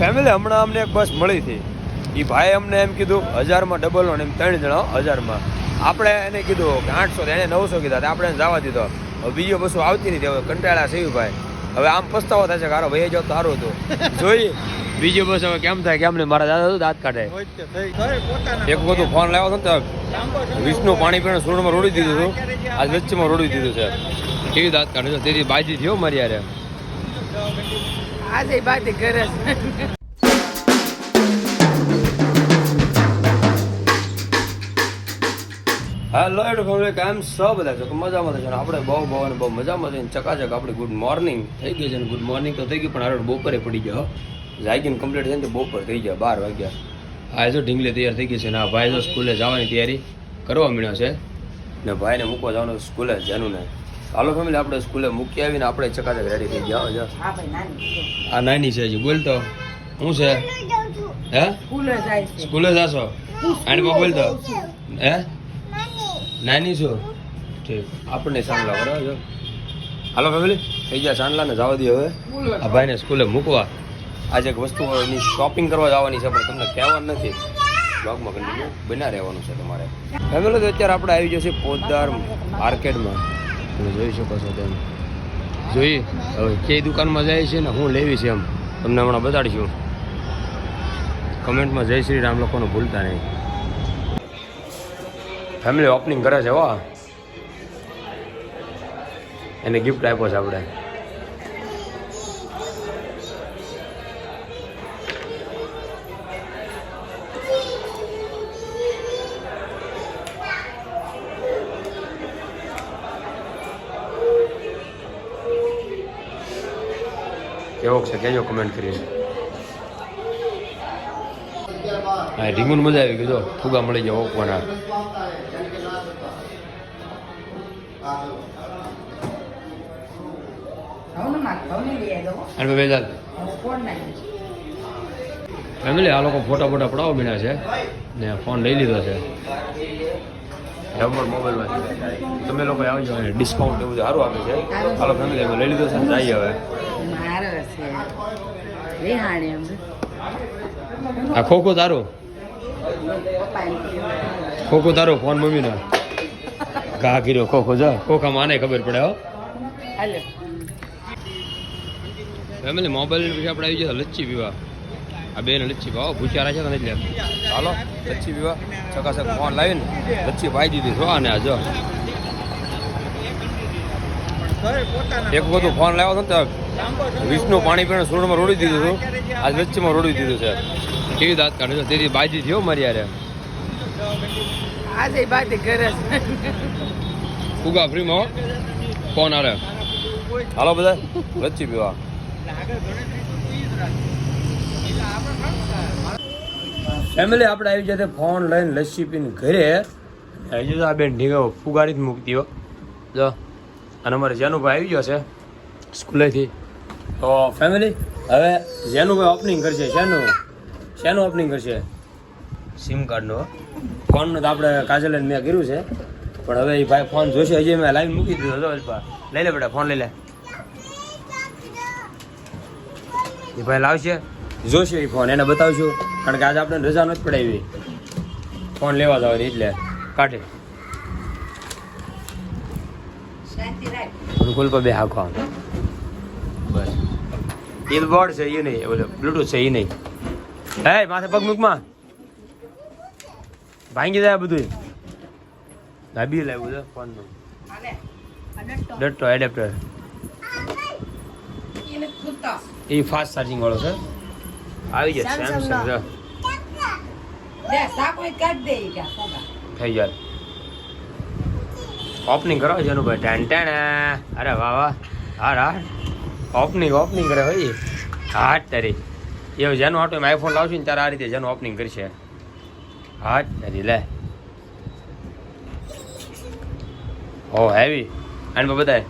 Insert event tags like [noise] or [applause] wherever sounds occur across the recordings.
Family હમણાં અમને એક બસ મળી હતી. એ ભાઈ અમને એમ કીધું હજારમાં ડબલ અને એમ ત્રણ જણા હજારમાં. આપણે એને કીધું કે આઠસો એને નવસો કીધા આપણે જવા દીધો. હવે બીજો બસો આવતી નથી હવે કંટાળા છે ભાઈ. હવે આમ પસ્તાવો થાય છે કે હારો ભાઈ તો સારું હતું. જોઈએ બીજો બસ હવે કેમ થાય કેમ નહીં મારા દાદા દાંત કાઢે. એક વખત ફોન લાવ્યો હતો ને વિષ્ણુ પાણી પીને સૂરણમાં રોડી દીધું હતું. આજ વચ્ચેમાં રોડી દીધું છે. કેવી દાંત કાઢે છે? તેથી બાજી થયો મારી યારે આજે બાદ ઘરે હેલો એડ ફેમિલી કેમ છો? બધા છો મજા મજામાં છે આપણે બહુ બહુ અને બહુ મજામાં છે ચકાચક આપણે ગુડ મોર્નિંગ થઈ ગઈ છે ને ગુડ મોર્નિંગ તો થઈ ગયું પણ હારો બપોરે પડી ગયો જાગીને કમ્પ્લીટ થઈને તો બપોર થઈ ગયા, બાર વાગ્યા. આ જો ઢીંગલી તૈયાર થઈ ગઈ છે ને આ ભાઈ જો સ્કૂલે જવાની તૈયારી કરવા મળ્યો છે. ને ભાઈને મૂકવા જવાનું સ્કૂલે જેનું ને. હાલો ફેમિલી આપણે સ્કૂલે મૂકી આવીને આપણે ચકાચક રેડી થઈ ગયા. જો. હા ભાઈ નાની આ નાની છે હજી. બોલતો હું છે? હે? સ્કૂલે જાય છે. સ્કૂલે જાશો? આને પર બોલતો હે? નાની. છો? ઠીક. આપણને સાંભળા બરાબર છે હાલો ફેમિલી થઈ ગયા સાંડલાને જવા દઈએ હવે. આ ભાઈને સ્કૂલે મૂકવા. આજે એક વસ્તુઓની શોપિંગ કરવા જવાની છે પણ તમને કહેવાનું નથી. બ્લોગમાં કન્ટિન્યુ બના રહેવાનું છે તમારે. ફેમિલી તો અત્યારે આપણે આવી જશે પોદાર માર્કેટમાં તમે જોઈ શકો છો તેમ. જોઈએ હવે કઈ દુકાનમાં જાય છે ને હું લેવી છે એમ. તમને હમણાં બતાડીશું. કમેન્ટમાં જય શ્રી રામ લોકોને ભૂલતા નહીં. ફેમિલી ઓપનિંગ કરે છે હો એને ગિફ્ટ આપ્યો છે આપણે. કેવો છે? કેજો કમેન્ટ કરીને. હા રીંગુન મજા આવી ગયો ફુગા મળી જાય લઈ અને નાની ફેમિલી આ લોકો ફોટા ફોટા પડાવો મીના છે. ને ફોન લઈ લીધો છે. રબર મોબાઈલમાં તમે લોકો આવજો ડિસ્કાઉન્ટ એવું સારું આપે છે. હાલો ફેમિલી લઈ લીધો છે જઈએ હવે. છે રેહાણી એમ. આ ખોખો તારો? ખોખો તારો ફોન મમ્મીનો? ઘા કર્યો ખોખો જા. ખોખા માને ખબર પડે હો. ફેમિલી મોબાઈલ પછી આપણે આવી ગયા લચ્છી પીવા આ બેન લચ્છી ભાવ ભૂખ્યા છે તો નથી લે હાલો લચ્છી પીવા ચકાચક ફોન લાવીને લચ્છી ભાઈ દીધી. છો અને આ જો. એક બધું ફોન લાવ્યો હતો ને તો વિષ્ણુ પાણી પીને સુરણમાં રોડી દીધું હતું. આજ વચ્ચેમાં રોડી દીધું છે. કેવી દાંત કાઢે છે? તેથી બાજી થયો મારી યારે આજે બાજી કરે ફુગા ફ્રીમાં કોણ આવે હાલો. બધા. લચ્છી પીવા. ફેમિલી આપણે આવી જતે ફોન લઈને લસ્સી પીને ઘરે. હજુ આ બેન ઢીંગો ફુગારી જ મૂકતી હો. જો. અને અમારે જેનુભાઈ આવી ગયો છે સ્કૂલેથી. તો ફેમિલી હવે જેનું ભાઈ ઓપનિંગ કરશે? શેનું? શેનું ઓપનિંગ કરશે? સિમ કાર્ડનું ફોનનું તો આપણે કાજલ મેં કર્યું છે. પણ હવે એ ભાઈ ફોન જોશે. હજી મેં લાઈન મૂકી દીધો હતો અલ્પા. લઈ લે બેટા ફોન લઈ લે. એ ભાઈ લાવશે? જોશે એ ફોન એને બતાવશું કારણ કે આજે આપણે રજા નથી પડાવી. ફોન લેવા જવાની એટલે. કાઢે. પર બે હાકો આમ. બસ. એ બોર્ડ છે એ નહીં ઓલો બ્લૂટૂથ છે એ નહીં. હે માથે પગ મૂકમાં ભાંગી જાય આ બધું દાબી લાવ્યું છે ફોનનું. ડટ્ટો એડેપ્ટર એ ફાસ્ટ ચાર્જિંગ વાળો છે. આવી જાય સેમસંગ ફોગા થઈ જાય. ઓપનિંગ કરો જેનું ભાઈ ટેન ટેન અરે વાહ વાહ. હા હા ઓપનિંગ ઓપનિંગ કરે હોય. હાટ તારી. એવું જેનું આટો આઈફોન લાવશું ને ત્યારે આ રીતે જેનું ઓપનિંગ કરશે. હાટ તારી લે. ઓ હેવી. આને પર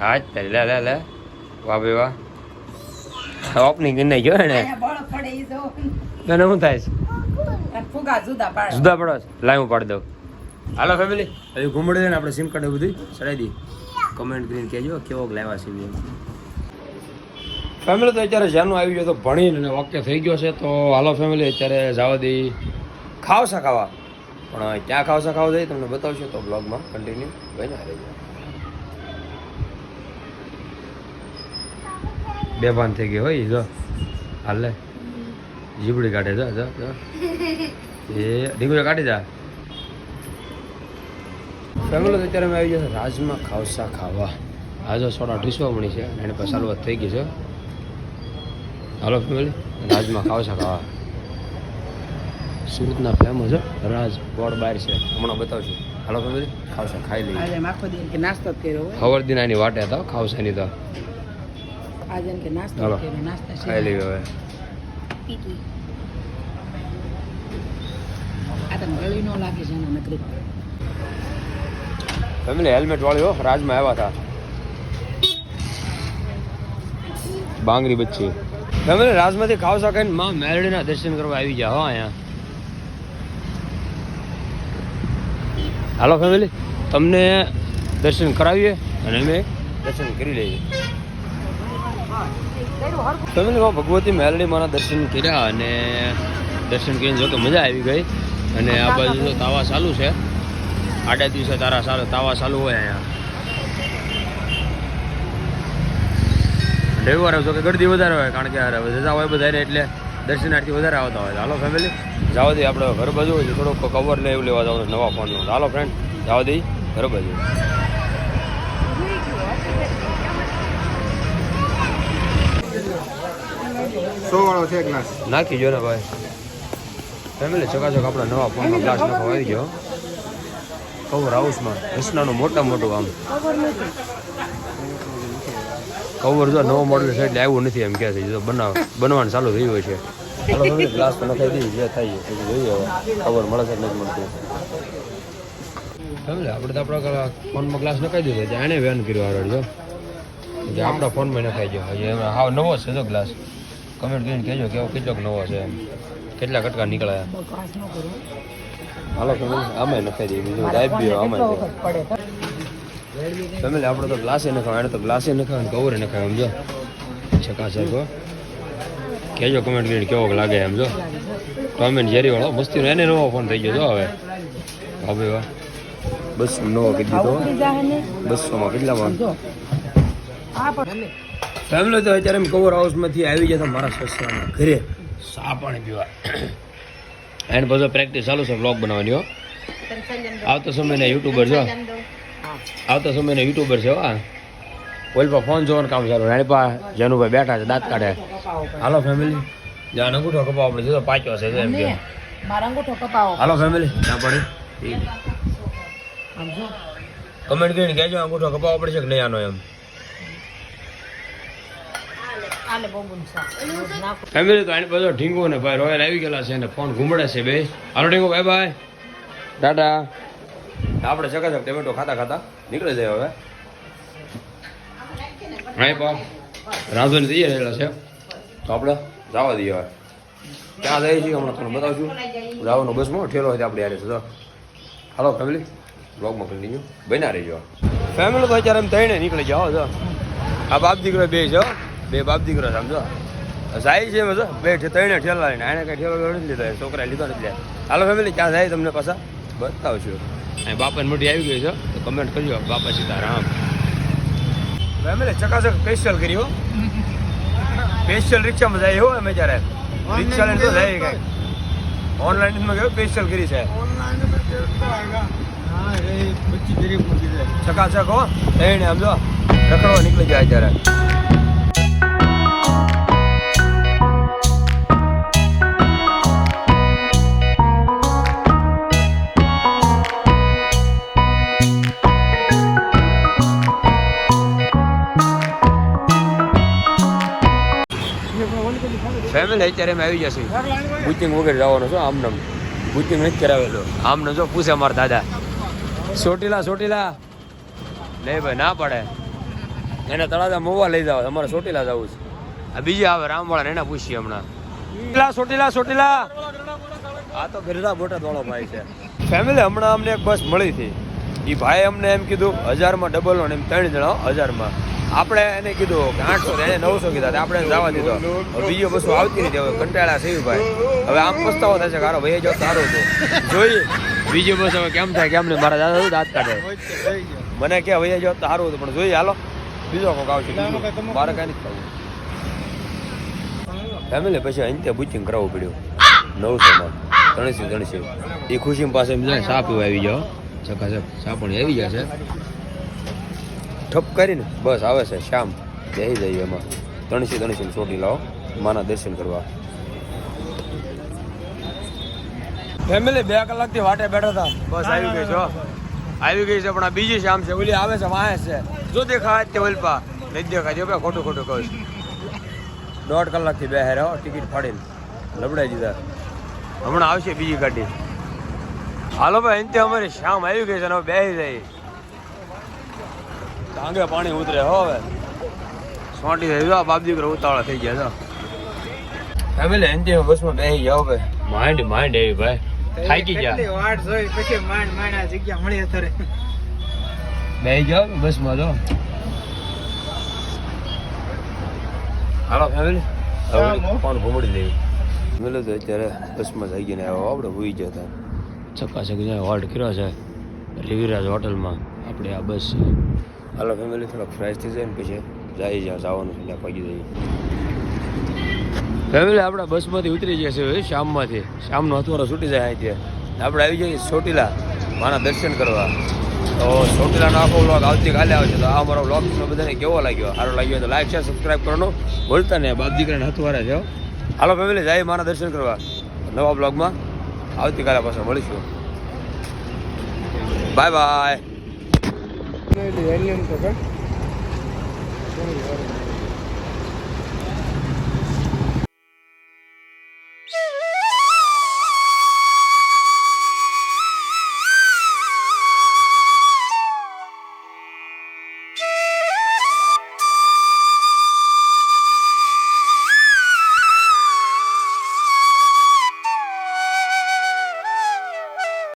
હા જ તારી લે લે લે. વાહ ભાઈ વાહ. ઓપનિંગ કરી ગયો ને અહીંયા બળ પડે ઈ જો તને શું થાય છે? અને ફુગા જુદા પાડે. જુદા પડો લાઈવ હું પાડી દઉં. હાલો ફેમિલી હજી ઘૂમડી દે ને આપણે સિમ કાર્ડ બધું ચડાવી દઈએ. કમેન્ટ કરીને કહેજો કેવો લાવ્યા છે ફેમિલી તો અત્યારે જાનું આવી ગયો તો ભણીને ઓકે થઈ ગયો છે તો હાલો ફેમિલી અત્યારે જવા દઈ ખાવસા ખાવા. પણ ક્યાં ખાવસા ખાવા જઈએ તમને બતાવશો તો બ્લોગમાં કન્ટિન્યુ બન્યા રહેજો. બે પાન થઈ ગઈ હોય જો. હાલે જીબડી કાઢે જો જો [laughs] એ ઢીંગુડા કાઢી જા ફેમિલી અત્યારે અમે આવી છે રાજમાં ખાવસા ખાવા. આજે સોડા ઢીસવા મળી છે એને એની પાસે થઈ ગઈ છે. હાલો ફેમિલી રાજમાં ખાવસા ખાવા. સુરતના ફેમસ રાજ બોર્ડ બહાર છે હમણાં બતાવશું હાલો ફેમિલી ખાવસા ખાઈ લઈએ. નાસ્તો કર્યો હોય. ખબર દિન એની વાટે હતા ખાવસાની તો. આજે કે નાસ્તો ખાઈ લઈએ હવે. આ તો ગળી નો લાગે છે એના નકરી. ફેમિલી હેલ્મેટ વાળી રાજમાં આવ્યા હતા. બાંગરી બચ્ચી. ફેમિલી રાજમાંથી ખાવસા ખાઈને માં મેરડીના દર્શન કરવા આવી જાઓ હો અહીંયા. હાલો ફેમિલી તમને દર્શન કરાવીએ અને અમે દર્શન કરી લઈએ. ફેમિલી ભગવતી મેરડી મારા દર્શન કર્યા અને દર્શન કરીને જો તો મજા આવી ગઈ. અને આ બાજુ તાવા ચાલુ છે. આડા દિવસે તારા સારું તાવા ચાલુ હોય અહીંયા. રવિવારે જો કે ગરદી વધારે હોય કારણ કે રજા હોય બધાને એટલે દર્શનાર્થી વધારે આવતા હોય. હાલો ફેમિલી જવા આપણે ઘર બાજુ હોય થોડોક કવર ને એવું લેવા જાવ નવા ફોનનો હાલો ફ્રેન્ડ જવા દઈએ ઘર બાજુ. સો વાળો છે ગ્લાસ નાખી જો ને ભાઈ. ફેમિલી ચકાચક આપણા નવા ફોનનો ગ્લાસ નાખવા આવી ગયો. કવર હાઉસમાં રસનાનું મોટા મોટું આમ. કવર જો નવો મોડલ છે એટલે આવ્યું નથી એમ કહે છે. જો બનાવ બનવાનું ચાલુ થયું હોય છે. ચાલો હવે ગ્લાસ તો નખાઈ દઈએ જે થાય છે. પછી જોઈએ હવે. કવર મળે છે નથી મળતું? સમજે આપણે તો આપણા ફોનમાં ગ્લાસ નખાઈ દીધો છે. એણે વેન કર્યો આગળ જો. જે આપણા ફોનમાં નખાઈ ગયો. હજી હા હાવ નવો છે જો ગ્લાસ કમેન્ટ કરીને કહેજો કેવો કેટલોક નવો છે એમ. કેટલા કટકા નીકળ્યા? બકવાસ ન કરો હાલો ફેમિલી અમે નખાઈ દઈએ બીજું ડાયબ બી અમે ફેમિલી આપણે તો ગ્લાસે નખાવ એને તો ગ્લાસે નખાવ કવરે નખાવ સમજો? જો છકાછક હો કહેજો કમેન્ટ કરીને કેવો લાગે એમ જો. ટોમેન જેરી વાળો મસ્તી એને નવો ફોન થઈ ગયો જો હવે. હવે વાહ. બસો નવો કરી દીધો બસોમાં કેટલામાં ફેમિલી તો અત્યારે એમ કવર હાઉસમાંથી આવી ગયા મારા સસરાના ઘરે સા પાણી પીવા. એને બધો પ્રેક્ટિસ ચાલુ છે બ્લોગ બનાવવાની હો. આવતો સમયના યુટ્યુબર છો આવતા સમયના યુટ્યુબર છે હા કોઈપા ફોન જોવાનું કામ ચાલુ રાણીપા જનુભાઈ બેઠા છે દાંત કાઢે. હાલો ફેમિલી જ્યાં અંગૂઠો કપાવ આપણે જો પાક્યો છે એમ કે. હાલો ફેમિલી ના પડી. કમેન્ટ કરીને કહેજો અંગૂઠો કપાવો પડશે કે નહીં આનો એમ. આલે બોબુન સા ફેમિલી તો આને બધો ઢીંગો ને ભાઈ રોયલ આવી ગયેલા છે ને ફોન ઘૂમડે છે બે. હાલો ઢીંગો બાય બાય ટાટા. આપણે ચકાચક ટમેટો ખાતા ખાતા નીકળી જાય હવે. હા પા. રાંધવાની તૈયાર રહેલા છે. તો આપણે જવા દઈએ હવે. ક્યાં જઈએ છીએ હમણાં તમને બતાવશું. જવાનું બસમાં ઠેલો હોય આપણે યારે છે તો હાલો ફેમિલી બ્લોગમાં કન્ટિન્યુ બન્યા રહીજો. ફેમિલી તો અત્યારે એમ થઈને નીકળી જાઓ જો. આ બાપ દીકરો બે છે. બે બાપ દીકરો સમજો જાય છે એમ જો. બે ત્રણે ઠેલા લઈને. એને કઈ ઠેલો નથી લીધો. છોકરા લીધો નથી લે હાલો ફેમિલી ક્યાં જાય તમને પાછા? બતાવશું અહીં બાપાની મોટી આવી ગઈ છે તો કમેન્ટ કરજો. બાપા સીતારામ. ફેમિલી ચકાચક સ્પેશિયલ કરી હો. સ્પેશિયલ રિક્ષામાં જાય હો અમે જ્યારે. રિક્ષા લઈને તો જાય કઈ. ઓનલાઈનમાં ગયો સ્પેશિયલ કરી છે. ચકાચક હો એને સમજો રખડવા નીકળી જાય અત્યારે ફેમિલી અત્યારે અમે આવી જશે બુકિંગ વગેરે જવાનું છો આમને બુકિંગ નથી કરાવેલું. આમને જો પૂછે મારા દાદા. ચોટીલા ચોટીલા. નહીં ભાઈ ના પડે. એને તળાજા મોવા લઈ જાવ અમારે ચોટીલા જવું છે. આ બીજી આવે રામવાળા એને પૂછીએ હમણાં. ચોટીલા ચોટીલા ચોટીલા. આ તો ગરડા બોટાદ વાળો ભાઈ છે. ફેમિલી હમણાં અમને એક બસ મળી હતી. એ ભાઈ અમને એમ કીધું હજારમાં ડબલ નો ને એમ ત્રણ જણા હજારમાં. આપણે એને કીધું કે આઠસો એને નવસો કીધા આપણે જવા દીધો. બીજો બસો આવતી નથી, હવે કંટાળા થયું ભાઈ. હવે આમ પસ્તાવો થશે કે ભાઈ જો સારું હતું. જોઈએ બીજો બસ હવે કેમ થાય, કેમ નહીં, મારા દાદા દાંત કાઢે? મને કે ભાઈ જો સારું હતું, પણ જોઈએ હાલો. બીજો કોક આવશે મારે કાંઈ નથી ફેમિલી પછી અંતે બુચિંગ કરાવવું પડ્યું. નવસોમાં. ત્રણસો ત્રણસો. એ ખુશી પાસે સાપ આવી જાઓ. સખા સાપ સાપણી આવી જશે. ઠપ કરીને બસ આવે છે શામ બેસી જઈએ એમાં. ત્રણસી ત્રણસી ચોટી લાવો. માના દર્શન કરવા. ફેમિલી બે કલાકથી વાટે બેઠા હતા. બસ આવી ગઈ છો આવી ગઈ છે પણ આ બીજી શ્યામ છે. ઓલી આવે છે વાહે છે. જો દેખાય તે ઓલપા નહીં દેખાય જો ખોટું ખોટું કહું છું. દોઢ કલાકથી બે હેરો ટિકિટ ફાડીને. લબડાઈ દીધા. હમણાં આવશે બીજી ગાડી. હાલો ભાઈ અંતે અમારી શ્યામ આવી ગઈ છે અને હવે બેસી જાય ટાંગે પાણી ઉતરે હો હવે. સોટી થઈ જાવ બાપ દીકરો ઉતાવળા થઈ ગયા છો. ફેમિલી અંતે બસમાં બેસી જાવ ભાઈ માઇન્ડ માઇન્ડ એવી ભાઈ. થાકી ગયા. કેટલી વાટ જોઈ પછી માંડ માંડ આ જગ્યા મળી અત્યારે. બેસી જાવ બસમાં જો હાલો. ફેમિલી ચાલો. હવે ફોન ઘુમડી લેવી મેલો તો અત્યારે બસમાં જઈ ગયા ને આવ્યો આપણે હોઈ જતા ચકાચક જ્યાં હોલ્ટ કર્યો છે. રિવિરાજ હોટલમાં. આપણે આ બસ છે હાલો ફેમિલી થોડોક ફ્રેશ થઈ જાય ને પછી જાય જ્યાં જવાનું છે ત્યાં પગી જઈએ ફેમિલી આપણે બસમાંથી ઉતરી ગયા છે હવે શામમાંથી. શામનો હથવારો છૂટી જાય અહીંથી. આપણે આવી જઈએ ચોટીલા મારા દર્શન કરવા. તો ચોટીલાનો આખો વ્લોગ આવતીકાલે આવશે. તો આ અમારો વ્લોગ તમને બધાને કેવો લાગ્યો? સારો લાગ્યો તો લાઈક શેર સબસ્ક્રાઈબ કરવાનું ભૂલતા નહીં. બાપ દીકરાને હથવારે હો. હાલો ફેમિલી જાય મારા દર્શન કરવા. નવા બ્લોગમાં આવતીકાલે પાછા મળીશું. બાય બાય એલિયન તો કે?